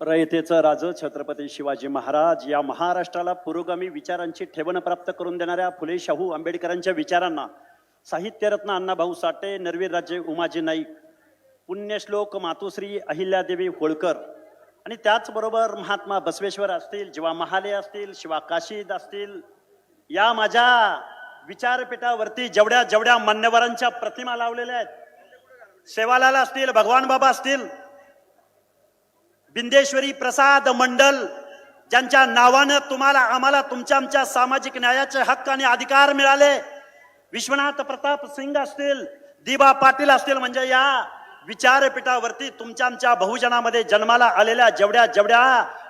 रयतेचं राज छत्रपती शिवाजी महाराज या महाराष्ट्राला पुरोगामी विचारांची ठेवण प्राप्त करून देणाऱ्या फुले शाहू आंबेडकरांच्या विचारांना साहित्यरत्न अण्णाभाऊ साठे नरवीर राजे उमाजी नाईक पुण्यश्लोक मातोश्री अहिल्यादेवी होळकर आणि त्याचबरोबर महात्मा बसवेश्वर असतील जीवा महाले असतील शिवा काशीद असतील या माझ्या विचारपीठावरती जेवढ्या जेवढ्या मान्यवरांच्या प्रतिमा लावलेल्या आहेत सेवालाल असतील भगवान बाबा असतील बिंदेश्वरी प्रसाद मंडल ज्यांच्या नावानं तुम्हाला आम्हाला तुमच्या आमच्या सामाजिक न्यायाचे हक्क आणि अधिकार मिळाले. विश्वनाथ प्रताप सिंग असतील दिबा पाटील असतील म्हणजे या विचारपीठावरती तुमच्या आमच्या बहुजनामध्ये जन्माला आलेल्या जेवढ्या जेवढ्या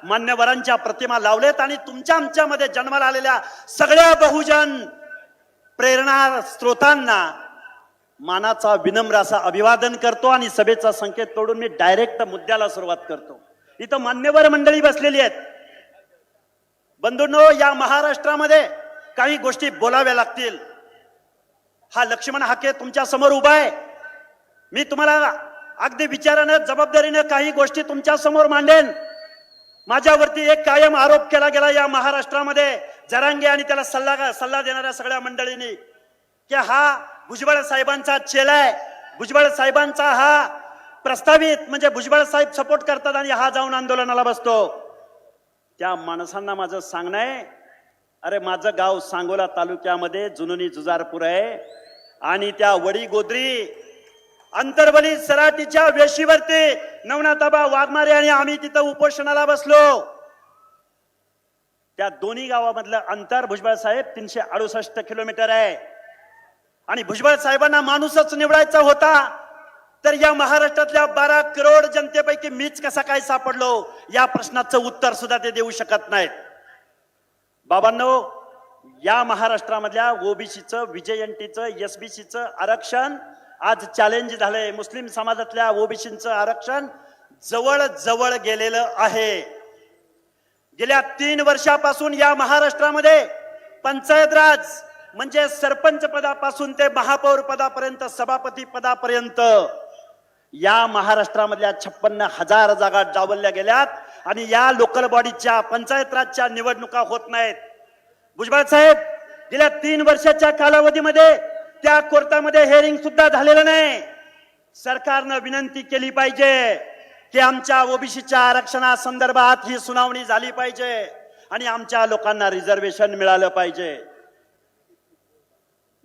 मान्यवरांच्या प्रतिमा लावलेत आणि तुमच्या आमच्यामध्ये जन्माला आलेल्या सगळ्या बहुजन प्रेरणा स्रोतांना मानाचा विनम्र असा अभिवादन करतो आणि सभेचा संकेत तोडून मी डायरेक्ट मुद्द्याला सुरुवात करतो. इथं मान्यवर मंडळी बसलेली आहेत. बंधूंनो या महाराष्ट्रामध्ये काही गोष्टी बोलाव्या लागतील. हा लक्ष्मण हाके तुमच्यासमोर उभा आहे. मी तुम्हाला अगदी विचारानं जबाबदारीनं काही गोष्टी तुमच्यासमोर मांडेन. माझ्यावरती एक कायम आरोप केला गेला या महाराष्ट्रामध्ये. जरांगे आणि त्याला सल्ला सल्ला देणाऱ्या सगळ्या मंडळींनी. की हा भुजबळ साहेबांचा चेला आहे. भुजबळ साहेबांचा हा प्रस्तावित म्हणजे भुजबळ साहेब सपोर्ट करतात आणि हा जाऊन आंदोलनाला बसतो. त्या माणसांना माझं सांगणं आहे. अरे माझं गाव सांगोला तालुक्यामध्ये जुनुनी जुजारपूर आहे. आणि त्या वडी गोदरी अंतर्बली सराटीच्या वेशीवरती नवनाथाबा वाघमारे आणि आम्ही तिथं उपोषणाला बसलो. त्या दोन्ही गावामधलं अंतर भुजबळ साहेब तीनशे अडुसष्ट किलोमीटर आहे. आणि भुजबळ साहेबांना माणूसच निवडायचा होता. तर या महाराष्ट्रातल्या बारा करोड जनतेपैकी मीच कसा काय सापडलो? या प्रश्नाचं उत्तर सुद्धा ते देऊ शकत नाहीत. बाबांनो या महाराष्ट्रामधल्या ओबीसीचं विजयंतीचं एसबीसीचं आरक्षण आज चॅलेंज झालंय. मुस्लिम समाजातल्या ओबीसीचं आरक्षण जवळ जवळ गेलेलं आहे. गेल्या तीन वर्षापासून या महाराष्ट्रामध्ये पंचायत राज म्हणजे सरपंच पदापासून ते महापौर पदापर्यंत सभापती पदापर्यंत या महाराष्ट्रामधल्या छप्पन्न हजार जागा डावलल्या गेल्यात आणि या लोकल बॉडीच्या पंचायत राजच्या निवडणुका होत नाहीत. भुजबळ साहेब गेल्या तीन वर्षाच्या कालावधीमध्ये त्या कोर्टामध्ये हेअरिंग सुद्धा झालेलं नाही. सरकारनं विनंती केली पाहिजे की आमच्या ओबीसीच्या आरक्षणासंदर्भात ही सुनावणी झाली पाहिजे आणि आमच्या लोकांना रिझर्वेशन मिळालं पाहिजे.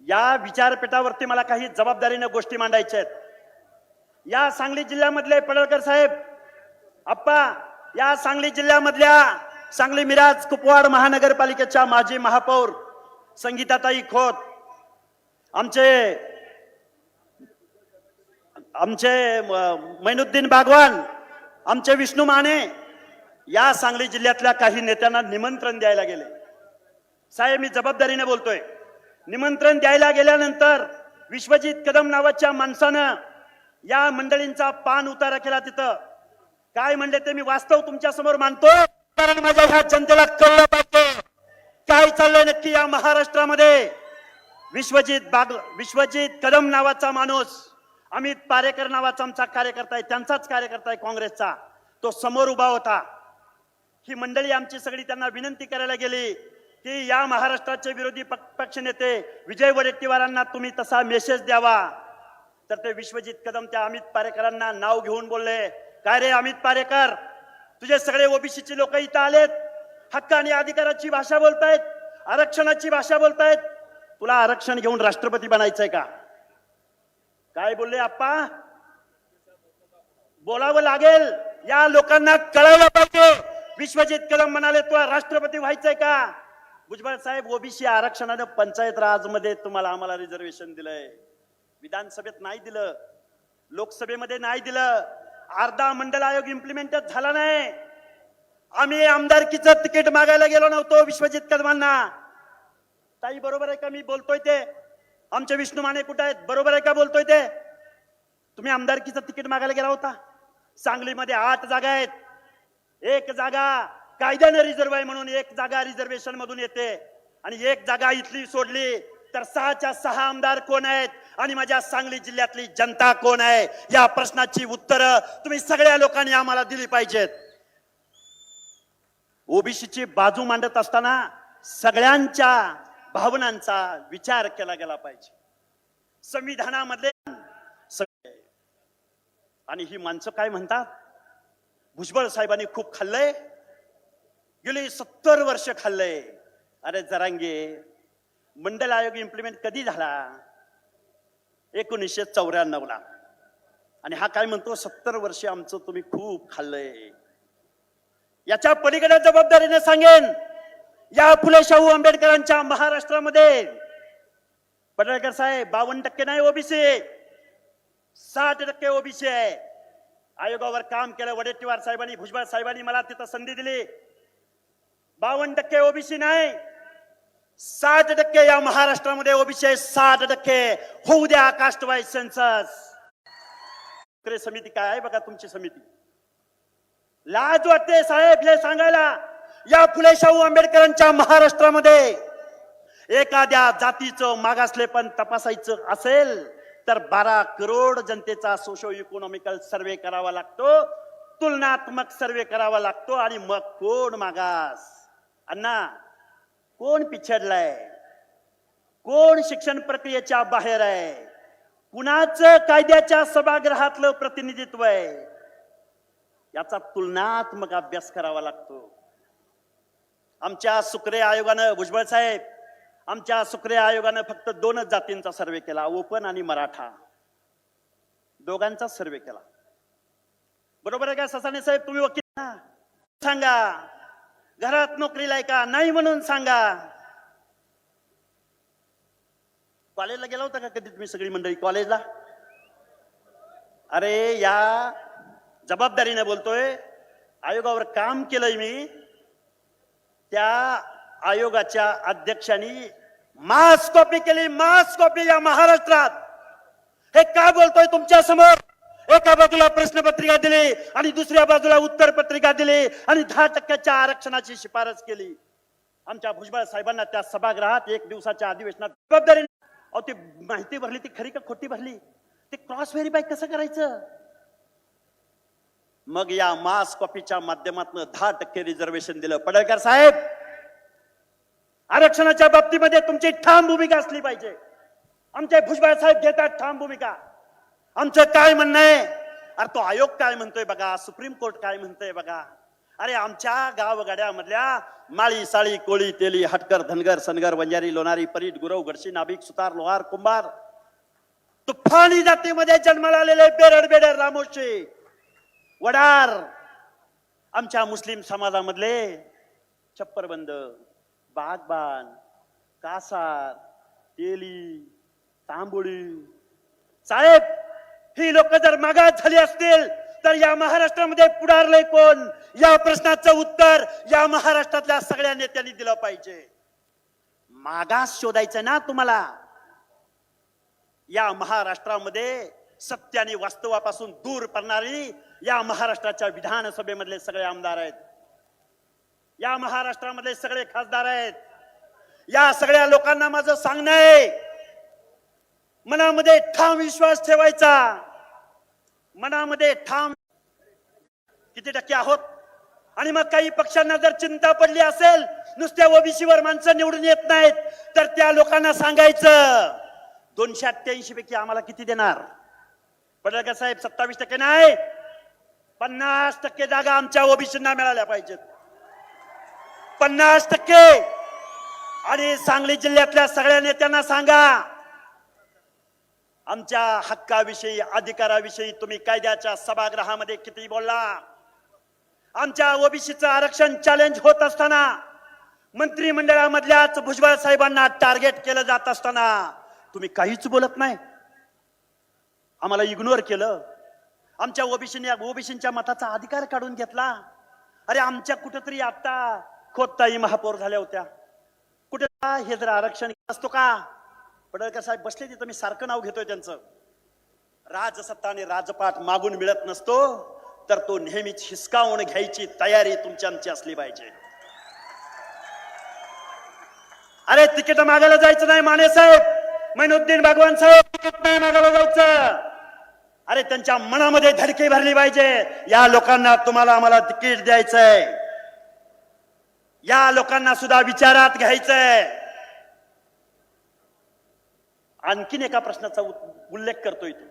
या विचारपीठावरती मला काही जबाबदारीनं गोष्टी मांडायच्या आहेत. या सांगली जिल्ह्यामधले पडळकर साहेब आप्पा या सांगली जिल्ह्यामधल्या सांगली मिराज कुपवाड महानगरपालिकेच्या माजी महापौर संगीताताई खोत आमचे आमचे मैनुद्दीन बागवान आमचे विष्णू माने या सांगली जिल्ह्यातल्या काही नेत्यांना निमंत्रण द्यायला गेले. साहेब मी जबाबदारीने बोलतोय. निमंत्रण द्यायला गेल्यानंतर विश्वजित कदम नावाच्या माणसानं या मंडळींचा पान उतारा केला तिथं. काय म्हणले ते मी वास्तव तुमच्यासमोर मानतो कारण माझ्या ह्या जनतेला कळलं पाहिजे. काय चाललंय नक्की या महाराष्ट्रामध्ये? विश्वजित बाग विश्वजित कदम नावाचा माणूस अमित पारेकर नावाचा आमचा कार्यकर्ता आहे त्यांचाच कार्यकर्ता आहे काँग्रेसचा. तो समोर उभा होता. ही मंडळी आमची सगळी त्यांना विनंती करायला गेली की या महाराष्ट्राचे विरोधी पक्ष पक्षनेते विजय वडेट्टीवारांना तुम्ही तसा मेसेज द्यावा. तर ते विश्वजित कदम त्या अमित पारेकरांना नाव घेऊन बोलले काय रे अमित पारेकर? तुझे सगळे ओबीसीचे लोक इथं आलेत. हक्क आणि अधिकाराची भाषा बोलतायत आरक्षणाची भाषा बोलतायत. तुला आरक्षण घेऊन राष्ट्रपती बनायचंय का? काय बोलले आप्पा? बोलावं लागेल. या लोकांना कळवलं पाहिजे. विश्वजित कदम म्हणाले तुला राष्ट्रपती व्हायचंय का? भुजबळ साहेब ओबीसी आरक्षणानं पंचायत राजमध्ये तुम्हाला आम्हाला रिझर्वेशन दिलंय. विधानसभेत नाही दिलं. लोकसभेमध्ये नाही दिलं. अर्धा मंडल आयोग इम्प्लिमेंटच झाला नाही. आम्ही आमदारकीचं तिकीट मागायला गेलो नव्हतो विश्वजित कदमांना. ताई बरोबर आहे का मी बोलतोय ते? आमचे विष्णू माने कुठे आहेत? बरोबर आहे का बोलतोय ते? तुम्ही आमदारकीचं तिकीट मागायला गेला होता? सांगलीमध्ये आठ जागा आहेत. एक जागा कायद्यानं रिझर्व्ह आहे म्हणून एक जागा रिझर्वेशन मधून येते. आणि एक जागा इथली सोडली तर सहाच्या सहा आमदार कोण आहेत? आणि माझ्या सांगली जिल्ह्यातली जनता कोण आहे? या प्रश्नाची उत्तरं तुम्ही सगळ्या लोकांनी आम्हाला दिली पाहिजेत. ओबीसीची बाजू मांडत असताना सगळ्यांच्या भावनांचा विचार केला गेला पाहिजे. संविधानामधले सगळे. आणि ही माणसं काय म्हणतात? भुजबळ साहेबांनी खूप खाल्लंय. गेली सत्तर वर्ष खाल्लंय. अरे जरांगे मंडल आयोग इम्प्लिमेंट कधी झाला? एकोणीसशे चौऱ्याण्णव ला. आणि हा काय म्हणतो? सत्तर वर्ष आमचं तुम्ही खूप खाल्लंय. याच्या पलीकडे जबाबदारीने सांगेन या फुले शाहू आंबेडकरांच्या महाराष्ट्रामध्ये. पडळकर साहेब बावन्न टक्के नाही ओबीसी. साठ टक्के ओबीसी आहे. आयोगावर काम केलं वडेट्टीवार साहेबांनी भुजबळ साहेबांनी मला तिथं संधी दिली. बावन्न टक्के ओबीसी नाही. साठ टक्के या महाराष्ट्रामध्ये ओबीसी सात साठ टक्के होऊ द्या कास्ट वाईज सेन्सस समिती काय आहे बघा तुमची समिती. लाज वाटते साहेब हे सांगायला. या फुले शाहू आंबेडकरांच्या महाराष्ट्रामध्ये एखाद्या जातीचं मागासले पण तपासायचं असेल तर बारा करोड जनतेचा सोशो इकॉनॉमिकल सर्वे करावा लागतो तुलनात्मक सर्वे करावा लागतो आणि मग कोण मागास? अण्णा कोण पिछडलाय? कोण शिक्षण प्रक्रियेच्या बाहेर आहे? कुणाचं कायद्याच्या सभागृहातलं प्रतिनिधित्व आहे? याचा तुलनात्मक अभ्यास करावा लागतो. आमच्या सुक्रे आयोगानं भुजबळ साहेब आमच्या सुक्रे आयोगानं फक्त दोनच जातींचा सर्वे केला ओपन आणि मराठा. दोघांचा सर्वे केला. बरोबर आहे का ससाने साहेब? तुम्ही वकील ना? सांगा. घरात नोकरीला आहे का? नाही म्हणून सांगा. कॉलेजला गेला होता का कधी तुम्ही सगळी मंडळी? कॉलेजला? अरे या जबाबदारीने बोलतोय. आयोगावर काम केलंय मी. त्या आयोगाच्या अध्यक्षांनी मास कॉपी केली. मास कॉपी या महाराष्ट्रात. हे काय बोलतोय तुमच्यासमोर? एका बाजूला प्रश्नपत्रिका दिली आणि दुसऱ्या बाजूला उत्तर पत्रिका दिली आणि दहा टक्क्याच्या आरक्षणाची शिफारस केली. आमच्या भुजबळ साहेबांना त्या सभागृहात एक दिवसाच्या अधिवेशनात जबाबदारी अहो ती माहिती भरली ती खरी का खोटी भरली? ते क्रॉस व्हेरीफाय कसं करायचं? मग या मास कॉपीच्या माध्यमातून दहा टक्के रिझर्वेशन दिलं. पडळकर साहेब आरक्षणाच्या बाबतीमध्ये तुमची ठाम भूमिका असली पाहिजे. आमचे भुजबळ साहेब घेतात ठाम भूमिका. आमचं काय म्हणणं आहे? अरे तो आयोग काय म्हणतोय बघा? सुप्रीम कोर्ट काय म्हणतोय बघा? अरे आमच्या गावगाड्यामधल्या माळी साळी कोळी तेली हटकर धनगर सनगर वंजारी लोणारी परीट गुरव गडशी नाभिक सुतार लोहार कुंभार. तुफानी जातीमध्ये जन्माला आलेले बेरड बेडर रामोशी वडार. आमच्या मुस्लिम समाजामधले छप्परबंद बागबान कासार तेली तांबोळी. साहेब ही लोक जर मागास झाली असतील तर या महाराष्ट्रामध्ये पुढारलंय कोण? या प्रश्नाचं उत्तर या महाराष्ट्रातल्या सगळ्या नेत्यांनी दिलं पाहिजे. मागास शोधायचं ना तुम्हाला? या महाराष्ट्रामध्ये सत्य आणि वास्तवापासून दूर पडणारी या महाराष्ट्राच्या विधानसभेमधले सगळे आमदार आहेत. या महाराष्ट्रामधले सगळे खासदार आहेत. या सगळ्या लोकांना माझं सांगणं आहे मनामध्ये ठाम विश्वास ठेवायचा. मनामध्ये ठाम किती टक्के आहोत? आणि मग काही पक्षांना जर चिंता पडली असेल नुसत्या ओबीसीवर माणसं निवडून येत नाहीत तर त्या लोकांना सांगायचं दोनशे अठ्ठ्याऐंशी पैकी आम्हाला किती देणार? पडळकर साहेब सत्तावीस टक्के नाही? पन्नास टक्के जागा आमच्या ओबीसींना मिळाल्या पाहिजेत. पन्नास टक्के. आणि सांगली जिल्ह्यातल्या सगळ्या नेत्यांना सांगा आमच्या हक्काविषयी अधिकाराविषयी तुम्ही कायद्याच्या सभागृहामध्ये किती बोलला? आमच्या ओबीसीचं आरक्षण चॅलेंज होत असताना मंत्रिमंडळामधल्याच भुजबळ साहेबांना टार्गेट केलं जात असताना तुम्ही काहीच बोलत नाही. आम्हाला इग्नोर केलं. आमच्या ओबीसीने ओबीसीच्या मताचा अधिकार काढून घेतला. अरे आमच्या कुठेतरी आता खोदताई महापौर झाल्या होत्या. कुठे हे जर आरक्षण असतो का? पडळकर साहेब बसले तिथं मी सारखं नाव घेतोय त्यांचं. राजसत्ता आणि राजपाठ मागून मिळत नसतो तर तो नेहमीच हिसकावून घ्यायची तयारी तुमच्या आमची असली पाहिजे. अरे तिकीट मागायला जायचं नाही माने साहेब. मैनुद्दीन भगवान साहेब तिकीट नाही मागायला जायचं. अरे त्यांच्या मनामध्ये धडकी भरली पाहिजे. या लोकांना तुम्हाला आम्हाला तिकीट द्यायचंय. या लोकांना सुद्धा विचारात घ्यायचंय. आणखीन एका प्रश्नाचा उल्लेख करतोय तो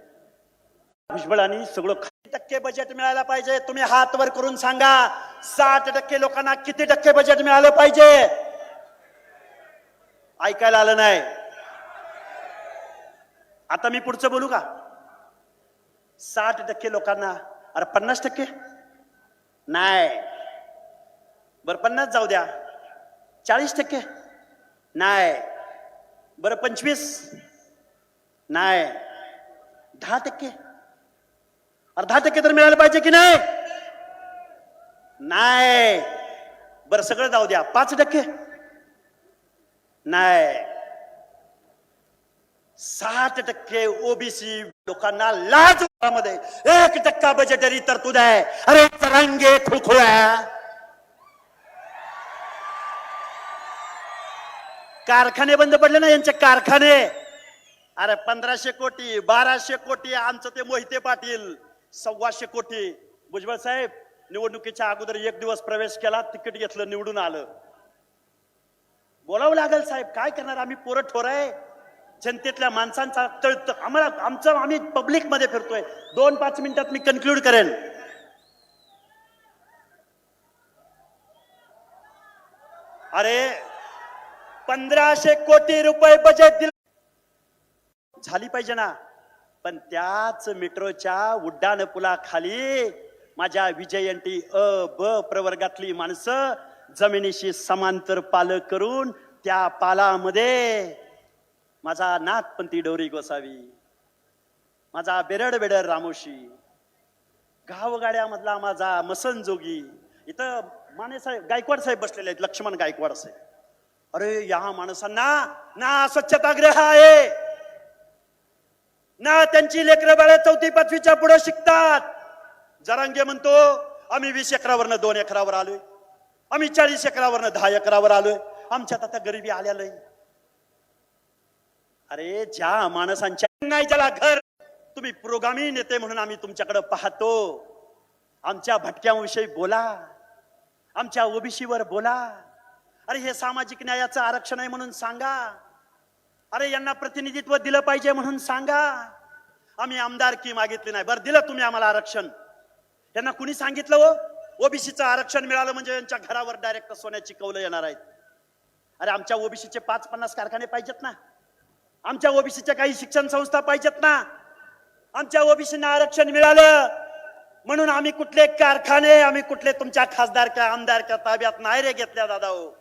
भुजबळांनी सगळं किती टक्के बजेट मिळायला पाहिजे. तुम्ही हात वर करून सांगा साठ टक्के लोकांना किती टक्के बजेट मिळालं पाहिजे? ऐकायला आलं नाही. आता मी पुढचं बोलू का? साठ टक्के लोकांना अरे पन्नास टक्के? नाही. बर पन्नास जाऊ द्या. चाळीस टक्के? नाही. बरं पंचवीस? नाही दहा टक्के अरे दहा टक्के तर मिळायला पाहिजे की नाही? नाही बरं, सगळं जाऊ द्या. पाच टक्के। नाही साठ टक्के ओबीसी लोकांना लाज मध्ये एक टक्का बजेटरी तरतूद आहे. अरे, तरंगे खुळखुळ्या. कारखाने बंद पडले ना यांचे कारखाने? अरे पंधराशे कोटी बाराशे कोटी आमचं ते मोहिते पाटील सव्वाशे कोटी. भुजबळ साहेब निवडणुकीच्या अगोदर एक दिवस प्रवेश केला तिकीट घेतलं निवडून आलं. बोलावं लागेल साहेब काय करणार आम्ही? पोरं ठोर आहे. जनतेतल्या माणसांचा तळत आम्हाला आमचं आम्ही पब्लिकमध्ये फिरतोय. दोन पाच मिनिटात मी कन्क्लूड करेन. अरे पंधराशे कोटी रुपये बजेट दिल झाली पाहिजे ना. पण त्याच मेट्रोच्या उड्डाण पुलाखाली माझ्या विजयंती अ ब प्रवर्गातली माणसं जमिनीशी समांतर पाल करून त्या पालामध्ये माझा नाथपंथी डोरी गोसावी माझा बेरड बेडर रामोशी गावगाड्यामधला माझा मसन जोगी इथं माने साहेब गायकवाड साहेब बसलेले आहेत लक्ष्मण गायकवाड साहेब. अरे या माणसांना ना स्वच्छतागृह आहे. ना त्यांची लेकरं बाळ चौथी पाचवीच्या पुढे शिकतात. जरांगे म्हणतो आम्ही वीस एकरावरनं दोन एकरावर आलोय. आम्ही चाळीस एकरावरनं दहा एकरावर आलोय. आमच्यात आता गरिबी आलेलं अरे ज्या माणसांच्या नाही ज्याला घर. तुम्ही पुरोगामी नेते म्हणून आम्ही तुमच्याकडे पाहतो. आमच्या भटक्यांविषयी बोला. आमच्या ओबीसीवर बोला. अरे हे सामाजिक न्यायाचं आरक्षण आहे म्हणून सांगा. अरे यांना प्रतिनिधित्व दिलं पाहिजे म्हणून सांगा. आम्ही आमदारकी मागितली नाही. बरं दिलं तुम्ही आम्हाला आरक्षण. यांना कुणी सांगितलं हो? ओबीसीचं आरक्षण मिळालं म्हणजे यांच्या घरावर डायरेक्ट सोन्याची कौलं येणार आहेत. अरे आमच्या ओबीसीचे पाच पन्नास कारखाने पाहिजेत ना. आमच्या ओबीसीच्या काही शिक्षण संस्था पाहिजेत ना. आमच्या ओबीसीना आरक्षण मिळालं. म्हणून आम्ही कुठले कारखाने आम्ही कुठले तुमच्या खासदार का आमदार का ताब्यात नाही रे घेतल्या दादा हो.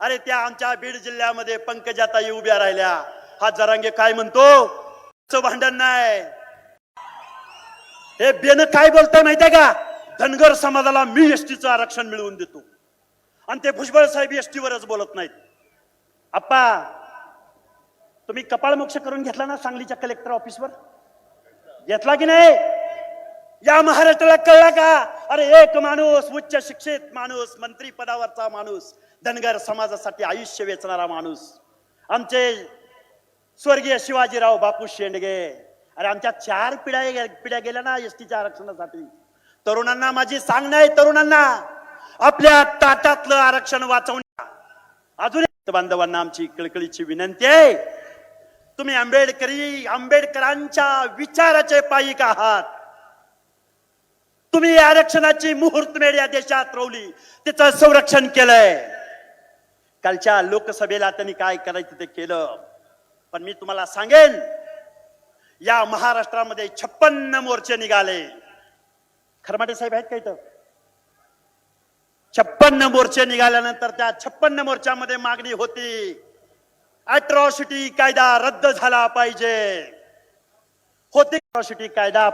अरे त्या आमच्या बीड जिल्ह्यामध्ये पंकजाताई उभ्या राहिल्या. हा जरांगे काय म्हणतो? भांडण नाही. हे बेन काय बोलतोय माहितीये का? धनगर समाजाला मी एसटीचं आरक्षण मिळवून देतो. आणि ते भुजबळ साहेब एसटीवरच बोलत नाहीत. आप्पा तुम्ही कपाळ मोक्ष करून घेतला ना सांगलीच्या कलेक्टर ऑफिसवर घेतला की नाही? या महाराष्ट्राला कळला का? अरे एक माणूस उच्च शिक्षित माणूस मंत्री पदावरचा माणूस. धनगर समाजासाठी आयुष्य वेचणारा माणूस. आमचे स्वर्गीय शिवाजीराव बापू शेंडगे. अरे आमच्या चार पिढ्या पिढ्या गेल्या ना एसटीच्या आरक्षणासाठी. तरुणांना माझी सांगणं आहे तरुणांना. आपल्या ताटातलं आरक्षण वाचवण्या अजून एक बांधवांना आमची कळकळीची विनंती आहे. तुम्ही आंबेडकरी आंबेडकरांच्या विचाराचे पायिक आहात. तुम्ही आरक्षणाची आरक्षणाची मुहूर्तमेढ या देशात रोवली. तिचं संरक्षण केलंय. कालच्या लोकसभेला त्यांनी काय करायचं ते केलं. पण मी तुम्हाला सांगेन या महाराष्ट्रामध्ये छप्पन्न मोर्चे निघाले. खरमाटे साहेब आहेत का इथं? छप्पन मोर्चे निघाल्यानंतर त्या छप्पन्न मोर्चामध्ये मागणी होती. अट्रॉसिटी कायदा रद्द झाला पाहिजे. होते अट्रॉसिटी कायदा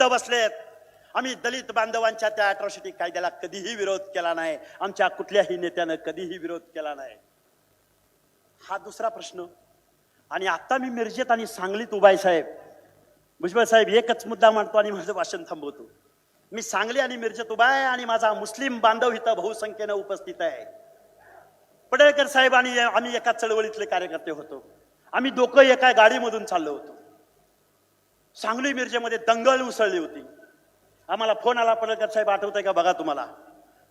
बसलेत. आम्ही दलित बांधवांच्या त्या अॅट्रॉसिटी कायद्याला कधीही विरोध केला नाही. आमच्या कुठल्याही नेत्यानं कधीही विरोध केला नाही. हा दुसरा प्रश्न. आणि आता मी मिरजेत आणि सांगलीत उभाय साहेब. भुजबळ साहेब एकच मुद्दा मांडतो आणि माझं भाषण थांबवतो. मी सांगली आणि मिरजेत उभा आहे आणि माझा मुस्लिम बांधव इथं बहुसंख्येनं उपस्थित आहे. पडळकर साहेब आणि आम्ही एका चळवळीतले कार्यकर्ते होतो. आम्ही दोघं एका गाडीमधून चाललो होतो. सांगली मिरजेमध्ये दंगल उसळली होती. आम्हाला फोन आला पडळकर साहेब आठवतंय का बघा तुम्हाला?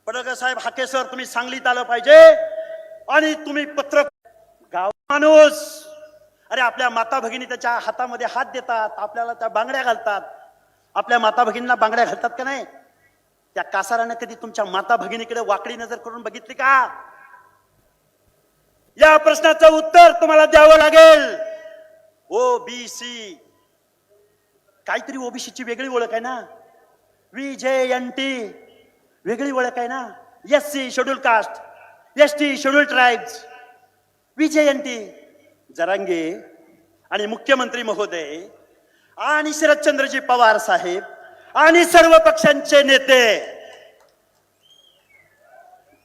पडळकर साहेब हाके सर तुम्ही सांगलीत आलं पाहिजे आणि तुम्ही पत्र गाव माणूस! अरे आपल्या माता भगिनी त्याच्या हातामध्ये हात देतात आपल्याला त्या बांगड्या घालतात. आपल्या माता भगिनींना बांगड्या घालतात का नाही? त्या कासाराने कधी तुमच्या माता भगिनीकडे वाकडी नजर करून बघितली का? या प्रश्नाचं उत्तर तुम्हाला द्यावं लागेल. ओ बी सी काहीतरी ओबीसीची वेगळी ओळख आहे ना? व्ही जे एन टी वेगळी ओळख आहे ना? S C schedule caste S T schedule tribes V J N T Jarange आणि मुख्यमंत्री महोदय आणि शरदचंद्रजी पवार साहेब आणि सर्व पक्षांचे नेते.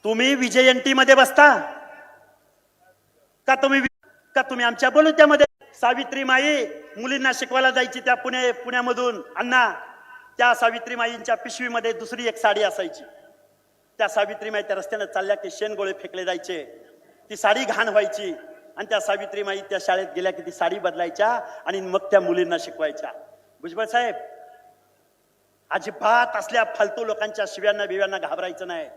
तुम्ही विजयंती मध्ये बसता? का तुम्ही का तुम्ही आमच्या बोलत्यामध्ये? सावित्री माई मुलींना शिकवायला जायची त्या पुणे पुण्यामधून. अण्णा त्या सावित्रीमाईंच्या पिशवीमध्ये दुसरी एक साडी असायची. त्या सावित्रीमाई त्या रस्त्यानं चालल्या की शेणगोळे फेकले जायचे. ती साडी घाण व्हायची आणि त्या सावित्रीमाई त्या शाळेत गेल्या की ती साडी बदलायच्या आणि मग त्या मुलींना शिकवायच्या. भुजबळ साहेब अजिबात असल्या फालतू लोकांच्या शिव्यांना बिव्यांना घाबरायचं नाही.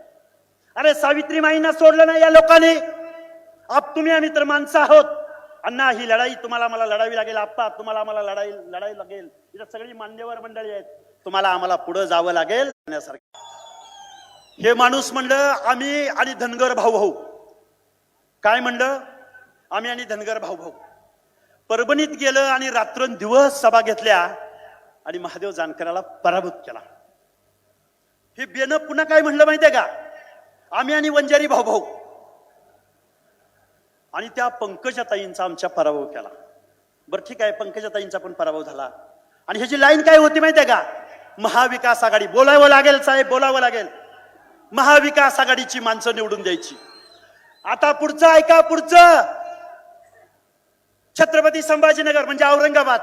अरे सावित्रीमाईंना सोडलं नाही या लोकांनी. आप तुम्ही आम्ही तर माणसं आहोत. अण्णा ही लढाई तुम्हाला मला लढावी लागेल. आप्पा तुम्हाला मला लढाई लढाई लागेल. इथं सगळी मान्यवर मंडळी आहेत. तुम्हाला आम्हाला पुढं जावं लागेल हे माणूस म्हणलं आम्ही आणि धनगर भाऊ भाऊ. काय म्हणलं? आम्ही आणि धनगर भाऊ भाऊ. परभणीत गेलं आणि रात्रंदिवस सभा घेतल्या आणि महादेव जानकराला पराभूत केला. हे बेनं पुन्हा काय म्हणलं माहितीये का? आम्ही आणि वंजारी भाऊ भाऊ. आणि त्या पंकजाताईंचा आमच्या पराभव केला. बरं ठीक आहे पंकजाताईंचा पण पराभव झाला. आणि ह्याची लाईन काय होती माहितीये का? महाविकास आघाडी बोलावं लागेल साहेब बोलावं लागेल. महाविकास आघाडीची माणसं निवडून द्यायची. आता पुढचं ऐका पुढचं. छत्रपती संभाजीनगर म्हणजे औरंगाबाद.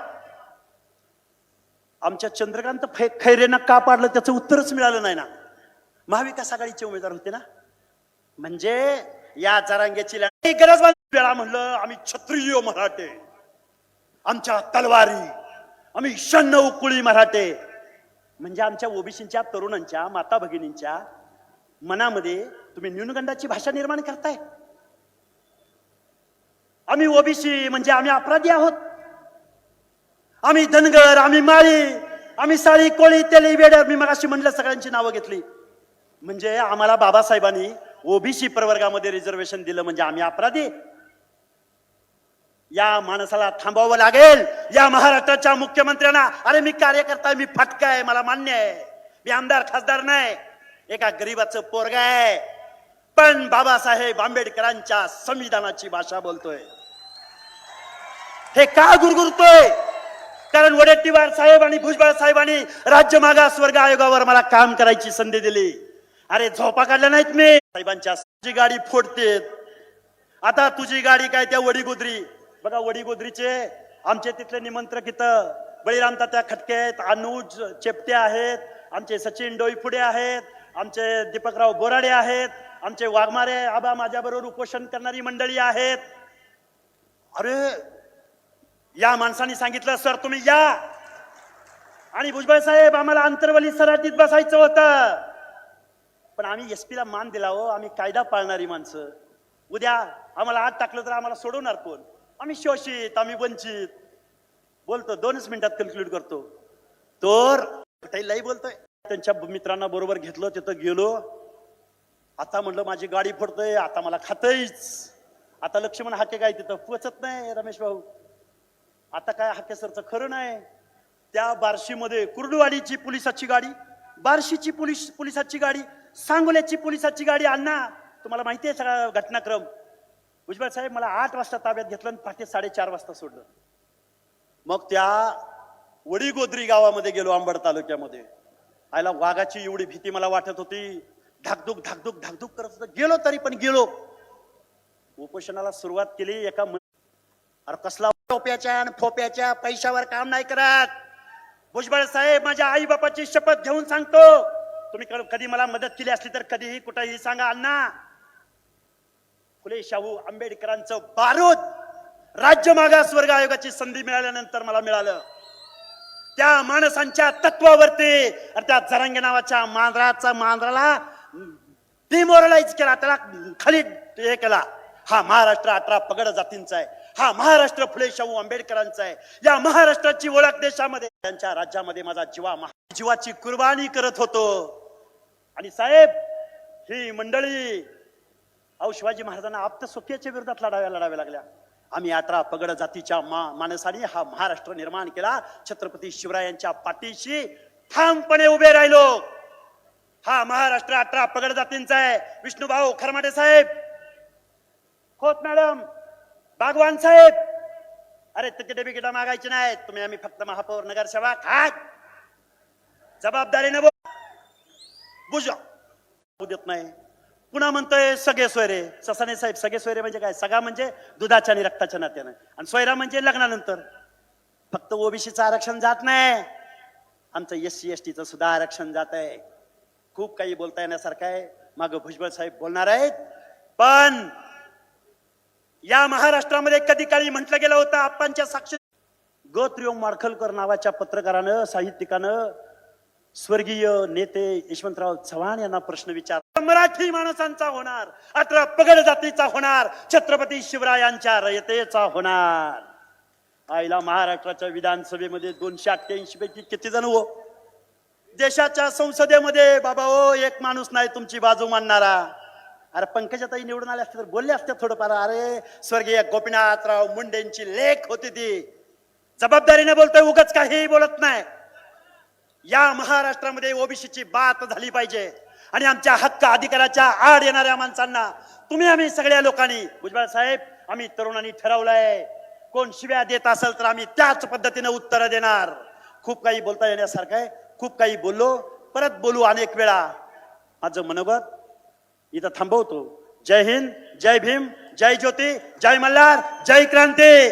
आमच्या चंद्रकांत खैरेनं का पाडलं त्याचं उत्तरच मिळालं नाही ना. महाविकास आघाडीचे उमेदवार होते ना. म्हणजे या जरांग्याची लढाई गरज वेळा म्हणलं आम्ही क्षत्रिय मराठे. आमच्या तलवारी. आम्ही शण्णव कुळी मराठे. म्हणजे आमच्या ओबीसीच्या तरुणांच्या माता भगिनींच्या मनामध्ये तुम्ही न्यूनगंडाची भाषा निर्माण करताय. आम्ही ओबीसी म्हणजे आम्ही अपराधी आहोत. आम्ही धनगर आम्ही माळी आम्ही साळी कोळी तेली वेडर मी मगाशी म्हणलं सगळ्यांची नावं घेतली. म्हणजे आम्हाला बाबासाहेबांनी ओबीसी प्रवर्गामध्ये रिझर्वेशन दिलं म्हणजे आम्ही अपराधी. या माणसाला थांबवावं लागेल. या महाराष्ट्राच्या मुख्यमंत्र्यांना अरे मी कार्यकर्ता मी फटका आहे मला मान्य आहे. मी आमदार खासदार नाही. एका गरीबाचं पोरग आहे. पण बाबासाहेब आंबेडकरांच्या संविधानाची भाषा बोलतोय. हे का गुरगुरतोय? कारण वडेट्टीवार साहेब आणि भुजबळ साहेबांनी राज्य मागास वर्ग आयोगावर मला काम करायची संधी दिली. अरे झोपा काढल्या नाहीत मी. साहेबांच्या गाडी फोडतेत. आता तुझी गाडी काय त्या वडीगोद्री? बघा वडीगोद्रीचे आमचे तिथले निमंत्रक इथं बळीराम तात्या खटके आहेत अनुज चेपटे आहेत आमचे सचिन डोईफुडे आहेत आमचे दीपकराव बोराडे आहेत आमचे वाघमारे आबा माझ्याबरोबर उपोषण करणारी मंडळी आहेत. अरे या माणसाने सांगितलं सर तुम्ही या. आणि भुजबळ साहेब आम्हाला आंतरवली सराटीत बसायचं होतं. पण आम्ही एस ला मान दिला हो आम्ही कायदा पाळणारी माणसं. उद्या आम्हाला आत टाकलं तर आम्हाला सोडवणार कोण? आम्ही शोषित आम्ही वंचित. बोलतो दोनच मिनिटात कॅल्क्युलेट करतो. तर लई बोलतोय. त्यांच्या मित्रांना बरोबर घेतलं तिथं गेलो. आता म्हणलं माझी गाडी फोडतोय आता मला खातईच आता लक्ष्मण हाके काय तिथं? पोचत नाही रमेश भाऊ. आता काय हाके सरचं खरं नाही. त्या बार्शीमध्ये कुर्डुवाडीची पोलिसाची गाडी बार्शीची पोलीस पोलिसाची गाडी सांगोल्याची पोलिसाची गाडी अण्णा तुम्हाला माहिती आहे सगळा घटनाक्रम? भुजबळ साहेब मला आठ वाजता ताब्यात घेतलं आणि पहाटे साडेचार वाजता सोडलं. मग त्या वडीगोद्री गावामध्ये गेलो अंबड तालुक्यामध्ये. आयला वाघाची एवढी भीती मला वाटत होती. धाकधूक धाकधूक धाकधूक करत होतं. गेलो तरी पण गेलो. उपोषणाला सुरुवात केली एका अरे कसला टोप्याच्या आणि फोप्याच्या पैशावर काम नाही करत. भुजबळ साहेब माझ्या आई बापाची शपथ घेऊन सांगतो. तुम्ही कधी मला मदत केली असली तर कधीही कुठेही सांगा अण्णा. फुले शाहू आंबेडकरांचं बारूद राज्य मागास वर्ग आयोगाची संधी मिळाल्यानंतर मला मिळालं. त्या माणसांच्या तत्वावरती अरे त्या जरांगे नावाच्या मांजराचा मांजराला डिमोरलाइज केला त्याला खाली हे केला. हा महाराष्ट्र अठरा पगड जातींचा आहे. हा महाराष्ट्र फुले शाहू आंबेडकरांचा आहे. या महाराष्ट्राची ओळख देशामध्ये त्यांच्या राज्यामध्ये माझा जीवा जीवाची कुर्बानी करत होतो. आणि साहेब ही मंडळी अहो शिवाजी महाराजांना आप्त सोक्याच्या विरोधात लढाव्या लढाव्या लागल्या. आम्ही यात्रा पगड जातीच्या मा माणसाने हा महाराष्ट्र निर्माण केला. छत्रपती शिवरायांच्या पाठीशी ठामपणे उभे राहिलो. हा महाराष्ट्र अठरा पगड जातींचा आहे. विष्णुभाऊ खरमाटे साहेब. खोत मॅडम बागवान साहेब. अरे तिकीट बिकिट मागायची नाही तुम्ही आम्ही फक्त महापौर नगरसेवक जबाबदारी न बोल. बुजा देत नाही. पुन्हा म्हणतोय सगळे सोयरे. ससाने साहेब सगळे सोयरे म्हणजे काय? सगळा म्हणजे दुधाच्या आणि रक्ताच्या नात्यानं. आणि सोयरा म्हणजे लग्नानंतर. फक्त ओबीसीचं आरक्षण जात नाही. आमचं एस सी एस टीचं सुद्धा आरक्षण जात आहे. खूप काही बोलता येण्यासारखं आहे. माग भुजबळ साहेब बोलणार आहेत. पण या महाराष्ट्रामध्ये कधी काळी म्हटलं गेलं होतं आप्पांच्या साक्षी गोत्रियो माडखलकर नावाच्या पत्रकारानं साहित्यिकानं स्वर्गीय नेते यशवंतराव चव्हाण यांना प्रश्न विचार. मराठी माणसांचा होणार. अठरा पगड जातीचा होणार. छत्रपती शिवरायांच्या रयतेचा होणार. आईला महाराष्ट्राच्या विधानसभेमध्ये दोनशे अठ्ठ्याऐंशी पैकी किती जण हो? देशाच्या संसदेमध्ये बाबा ओ एक माणूस नाही तुमची बाजू मानणारा. अरे पंकजाताई निवडून आल्या असते तर बोलले असते थोडंफार. अरे स्वर्गीय गोपीनाथराव मुंडेंची लेख होती ती. जबाबदारीने बोलतोय उगाच काहीही बोलत नाही. या महाराष्ट्रामध्ये ओबीसीची बात झाली पाहिजे. आणि आमच्या हक्क अधिकाराच्या आड येणाऱ्या माणसांना तुम्ही आम्ही सगळ्या लोकांनी भुजबळ साहेब आम्ही तरुणांनी ठरवलंय. कोण शिव्या देत असेल तर आम्ही त्याच पद्धतीने उत्तर देणार. खूप काही बोलता येण्यासारखं आहे. खूप काही बोललो परत बोलू अनेक वेळा. माझं मनोगत इथं थांबवतो. जय हिंद जय भीम जय ज्योती जय मल्हार जय क्रांती.